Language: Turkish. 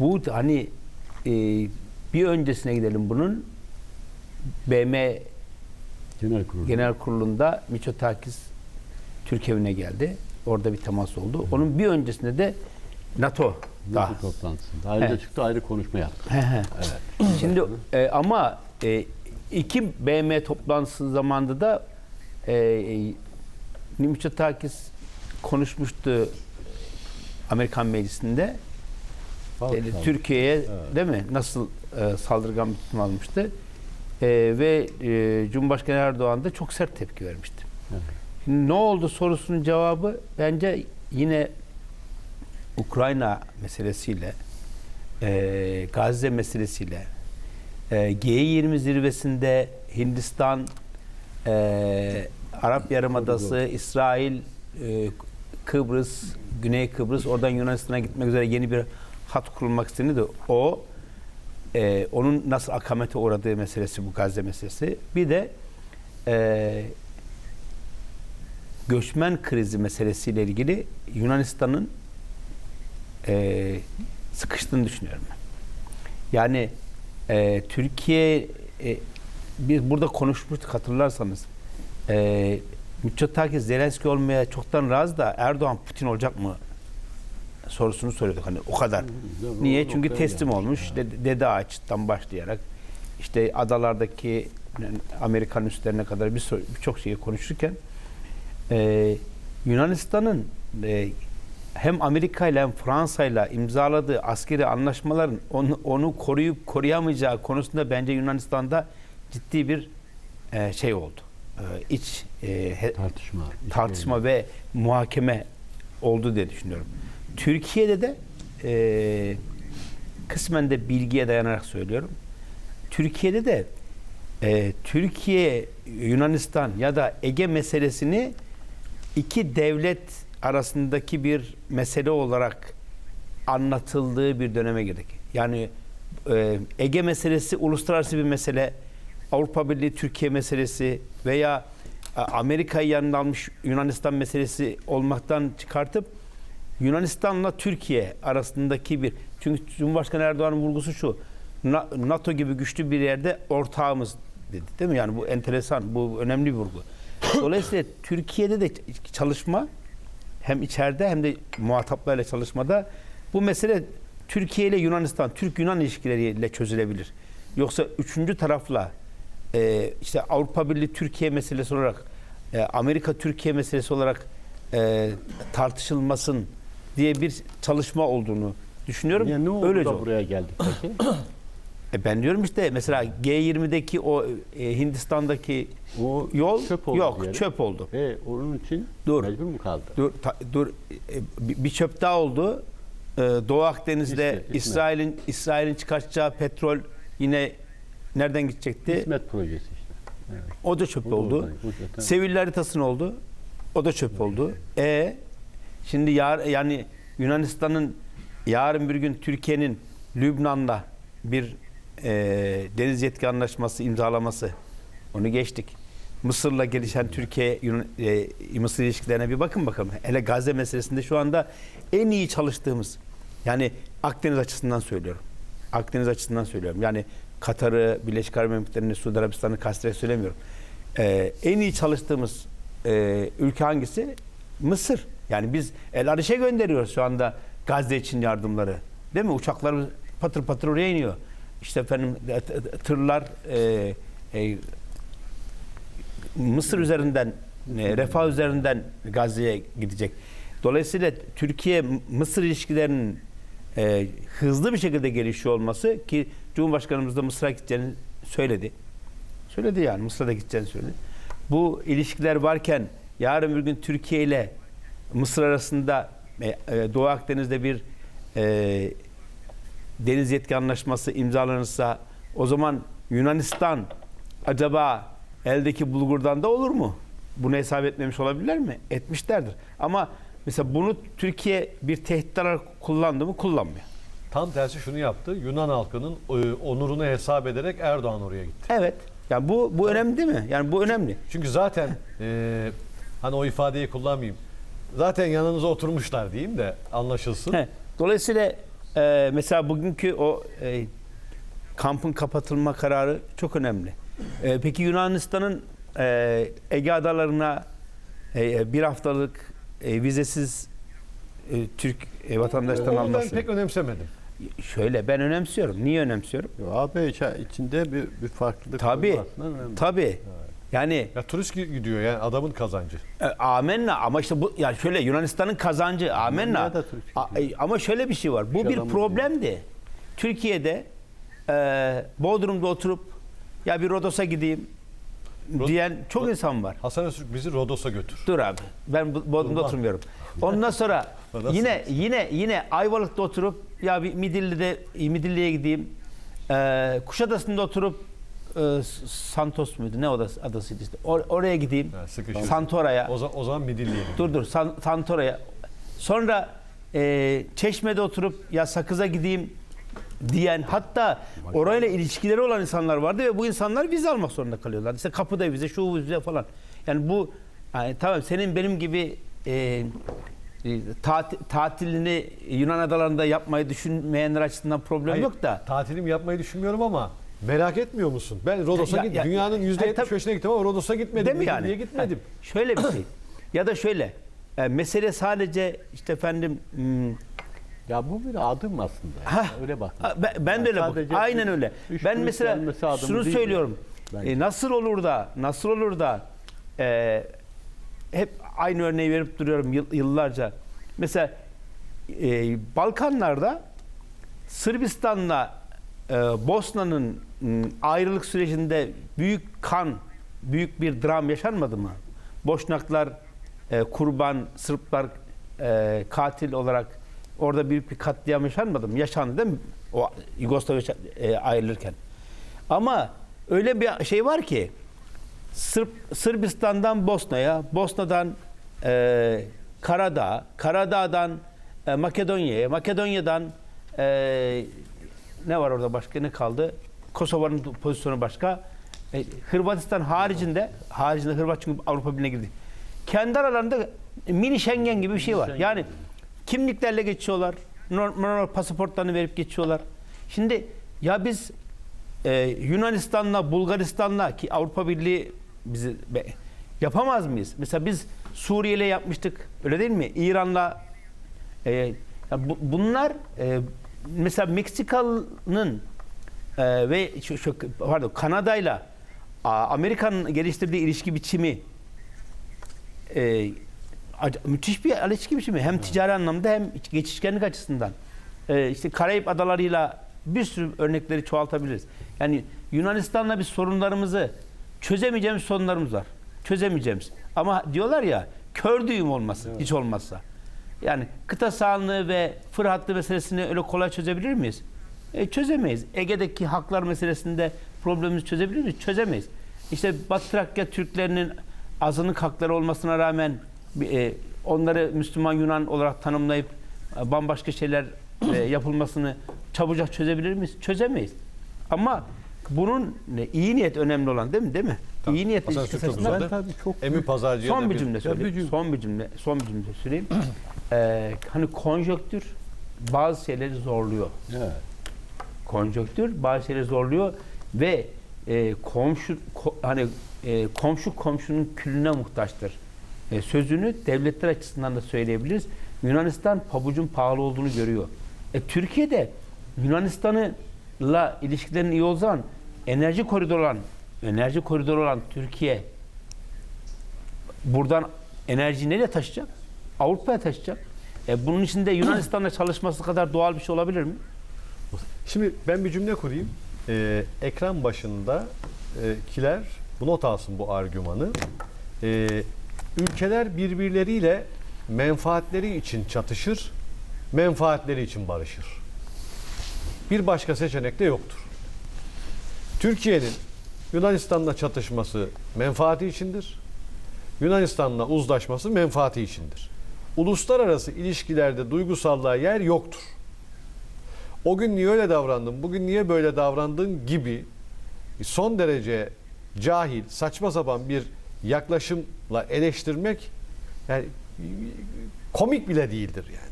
Bu hani e, bir öncesine gidelim bunun. BM Genel kurulu. Genel Kurulu'nda Miçotakis Türk evine geldi. Orada bir temas oldu. Onun bir öncesinde de NATO. NATO toplantısında. Ayrıca Evet. çıktı ayrı konuşma yaptı. He. Şimdi e, ama e, iki BM toplantısı zamanında da e, e, Mitsotakis konuşmuştu Amerikan Meclisi'nde. Halk sağlığı. Türkiye'ye Evet. değil mi nasıl e, saldırgan bir tutum almıştı. E, ve e, Cumhurbaşkanı Erdoğan da çok sert tepki vermişti. Evet. Şimdi ne oldu sorusunun cevabı bence yine Ukrayna meselesiyle, e, Gazze meselesiyle, e, G20 zirvesinde Hindistan, e, Arap Yarımadası, İsrail, e, Kıbrıs, Güney Kıbrıs, oradan Yunanistan'a gitmek üzere yeni bir hat kurulmak istediğinde de o e, onun nasıl akamete uğradığı meselesi bu Gazze meselesi. Bir de e, göçmen krizi meselesiyle ilgili Yunanistan'ın e, sıkıştığını düşünüyorum ben. Yani e, Türkiye e, biz burada konuşmuştuk hatırlarsanız. E, Mitsotakis Zelenski olmaya çoktan razı da Erdoğan Putin olacak mı sorusunu soruyorduk hani o kadar. Doğru, Niye? Çünkü teslim olmuş. Dede, Dede Ağaç'tan başlayarak işte adalardaki Amerikan üslerine kadar bir sor- birçok şeyi konuşurken e, Yunanistan'ın e, hem Amerika ile hem Fransa ile imzaladığı askeri anlaşmaların onu, onu koruyup koruyamayacağı konusunda bence Yunanistan'da ciddi bir e, şey oldu. E, iç e, he- Tartışma. tartışma ve muhakeme oldu diye düşünüyorum. Türkiye'de de e, kısmen de bilgiye dayanarak söylüyorum. Türkiye'de de e, Türkiye, Yunanistan ya da Ege meselesini iki devlet arasındaki bir mesele olarak anlatıldığı bir döneme girdik. Yani e, Ege meselesi uluslararası bir mesele, Avrupa Birliği Türkiye meselesi veya e, Amerika'yı yanına almış Yunanistan meselesi olmaktan çıkartıp Yunanistan'la Türkiye arasındaki bir çünkü Cumhurbaşkanı Erdoğan'ın vurgusu şu Na- NATO gibi güçlü bir yerde ortağımız dedi değil mi? Yani bu enteresan, bu önemli bir vurgu. Dolayısıyla Türkiye'de de çalışma hem içeride hem de muhataplarla çalışmada bu mesele Türkiye ile Yunanistan, Türk-Yunan ilişkileriyle çözülebilir. Yoksa üçüncü tarafla e, işte Avrupa Birliği Türkiye meselesi olarak, e, Amerika Türkiye meselesi olarak e, tartışılmasın diye bir çalışma olduğunu düşünüyorum. Yani ne oldu Öylece da oldu. buraya geldik peki? E ben diyorum işte mesela G20'deki o e, Hindistan'daki O yol çöp oldu yok diyelim. çöp oldu. Ve onun için Dur. mecbur mu kaldı? Dur ta- dur e, bir çöp daha oldu. E, Doğu Akdeniz'de İsmet. İsrail'in İsrail'in çıkartacağı petrol yine nereden gidecekti? Hizmet projesi işte. Evet. O da çöp O da oldu. oradan, zaten- Sevilla haritasının oldu. O da çöp oldu. E şimdi yar, yani Yunanistan'ın yarın bir gün Türkiye'nin Lübnan'la bir e, deniz yetki anlaşması imzalaması onu geçtik. Mısır'la gelişen Türkiye e, Mısır ilişkilerine bir bakın bakalım. Hele Gazze meselesinde şu anda en iyi çalıştığımız yani Akdeniz açısından söylüyorum. Akdeniz açısından söylüyorum. Yani Katar'ı, Birleşik Arap Emirlikleri'ni, Suudi Arabistan'ı kastet söylemiyorum. Ee, en iyi çalıştığımız e, ülke hangisi? Mısır. Yani biz El Ariş'e gönderiyoruz şu anda Gazze için yardımları. Değil mi? Uçaklar patır patır oraya iniyor. İşte efendim e, tırlar e, e, Mısır üzerinden, e, Refah üzerinden Gazze'ye gidecek. Dolayısıyla Türkiye-Mısır ilişkilerinin e, hızlı bir şekilde gelişiyor olması ki Cumhurbaşkanımız da Mısır'a gideceğini söyledi. Söyledi yani Mısır'a da gideceğini söyledi. Bu ilişkiler varken yarın bir gün Türkiye ile Mısır arasında e, e, Doğu Akdeniz'de bir e, deniz yetki anlaşması imzalanırsa o zaman Yunanistan acaba eldeki bulgurdan da olur mu? Bunu hesap etmemiş olabilirler mi? Etmişlerdir. Ama mesela bunu Türkiye bir tehdit olarak kullandı mı? Kullanmıyor. Tam tersi şunu yaptı. Yunan halkının e, onurunu hesap ederek Erdoğan oraya gitti. Evet. Yani bu bu önemli değil mi? Yani bu önemli. Çünkü zaten e, hani o ifadeyi kullanmayayım. Zaten yanınıza oturmuşlar diyeyim de anlaşılsın. He. Dolayısıyla e, mesela bugünkü o e, kampın kapatılma kararı çok önemli. E, peki Yunanistan'ın e, Ege adalarına e, bir haftalık e, vizesiz e, Türk e, vatandaşlarının Onu ben alması. pek önemsemedim. Şöyle ben önemsiyorum. Niye önemsiyorum? AB içi- içinde bir, bir farklılık Tabii. olmasından önemli. Tabii. Yani Ya turist gi- gidiyor yani adamın kazancı. E, amenna ama işte bu ya şöyle Yunanistan'ın kazancı amenna. Dünyada A- e, ama şöyle bir şey var. Bu Hiç bir adam problemdi. Türkiye'de e, Bodrum'da oturup ya bir Rodos'a gideyim Rod- diyen çok Rod- insan var. Hasan Öztürk bizi Rodos'a götür. Dur abi. Ben bu- Bodrum'da Durma. oturmuyorum. Ondan sonra yine yine yine Ayvalık'ta oturup ya bir Midilli'de Midilli'ye gideyim. E, Kuşadası'nda oturup e, Santos muydu? Ne odası, adasıydı işte. Or- oraya gideyim. Ha. Santora'ya. O, za- o zaman Midilli'ye. Dur dur San, Santora'ya. Sonra e, Çeşme'de oturup ya Sakız'a gideyim diyen hatta orayla ilişkileri olan insanlar vardı ve bu insanlar vize almak zorunda kalıyorlar. İşte kapıda vize, şu vize falan. Yani bu yani tamam senin benim gibi e, e, tat- tatilini Yunan adalarında yapmayı düşünmeyenler açısından problem Hayır, yok da. Tatilimi yapmayı düşünmüyorum ama merak etmiyor musun? Ben Rodos'a Ya- git. ya- Dünyanın ya- %75'ine gittim ama Rodos'a gitmedim. Değil mi yani? Midilli'ye gitmedim. Ha, şöyle bir şey. ya da şöyle. e, mesele sadece işte efendim hmm, Ya bu bir adım aslında. Hah. Öyle bak. Ha, Ben, ben de öyle bakıyorum. Aynen üç- öyle. üç Ben mesela şunu söylüyorum. bence. E, nasıl olur da nasıl olur da e, hep aynı örneği verip duruyorum yıl- yıllarca. Mesela e, Balkanlarda Sırbistan'la e, Bosna'nın ayrılık sürecinde büyük kan, büyük bir dram yaşanmadı mı? Boşnaklar e, kurban, Sırplar e, katil olarak orada büyük bir katliam yaşanmadı mı? Yaşandı değil mi? O Yugoslavya e, ayrılırken. Ama öyle bir şey var ki Sırp, Sırbistan'dan Bosna'ya, Bosna'dan e, Karadağ, Karadağ'dan e, Makedonya'ya, Makedonya'dan e, ne var orada başka ne kaldı? Kosova'nın pozisyonu başka. E, Hırvatistan haricinde, haricinde Hırvat çünkü Avrupa Birliği'ne girdi. Kendi aralarında mini Schengen gibi bir şey var. Yani kimliklerle geçiyorlar. Normal pasaportlarını verip geçiyorlar. Şimdi ya biz e, Yunanistan'la, Bulgaristan'la ki Avrupa Birliği bizi be- yapamaz mıyız? Mesela biz Suriye'yle yapmıştık. Öyle değil mi? İran'la e, bu- bunlar e, mesela Meksikalı'nın e, ve şu, şu, pardon Kanada'yla Amerika'nın geliştirdiği ilişki biçimi e, müthiş bir ilişki biçimi. Hem ticari anlamda hem geçişkenlik açısından. E, işte Karayip adalarıyla bir sürü örnekleri çoğaltabiliriz. Yani Yunanistan'la biz sorunlarımızı çözemeyeceğimiz sorunlarımız var. Çözemeyeceğimiz. Ama diyorlar ya kör düğüm olmasın hiç olmazsa. Yani kıta sahanlığı ve fır hattı meselesini öyle kolay çözebilir miyiz? E, çözemeyiz. Ege'deki haklar meselesinde problemimizi çözebilir miyiz? Çözemeyiz. İşte Batı Trakya Türklerinin azınlık hakları olmasına rağmen e, onları Müslüman Yunan olarak tanımlayıp e, bambaşka şeyler e, yapılmasını çabucak çözebilir miyiz? Çözemeyiz. Ama bunun ne, iyi niyet önemli olan değil mi? Değil mi? Tamam. İyi niyet ilişkisi. Ben tabii çok Emin Pazarcı'ya Son bir cümle söyleyeyim. Son bir cümle, son bir cümle söyleyeyim. Ee, hani konjonktür bazı şeyleri zorluyor. Evet. Konjonktür şeyleri zorluyor ve e, komşu ko- hani e, komşu komşunun külüne muhtaçtır. E, sözünü devletler açısından da söyleyebiliriz. Yunanistan pabucun pahalı olduğunu görüyor. E, Türkiye'de Yunanistan'la ilişkilerin iyi o zaman enerji koridoru olan enerji koridoru olan Türkiye buradan enerjiyi nereye taşıyacak? Avrupa'ya taşıyacak. E, bunun için de Yunanistan'la çalışması kadar doğal bir şey olabilir mi? Şimdi ben bir cümle kurayım. Ee, ekran başında e, kiler bu not alsın bu argümanı. Ee, ülkeler birbirleriyle menfaatleri için çatışır, menfaatleri için barışır. Bir başka seçenek de yoktur. Türkiye'nin Yunanistan'la çatışması menfaati içindir. Yunanistan'la uzlaşması menfaati içindir. Uluslararası ilişkilerde duygusallığa yer yoktur o gün niye öyle davrandın, bugün niye böyle davrandın gibi son derece cahil, saçma sapan bir yaklaşımla eleştirmek yani komik bile değildir yani.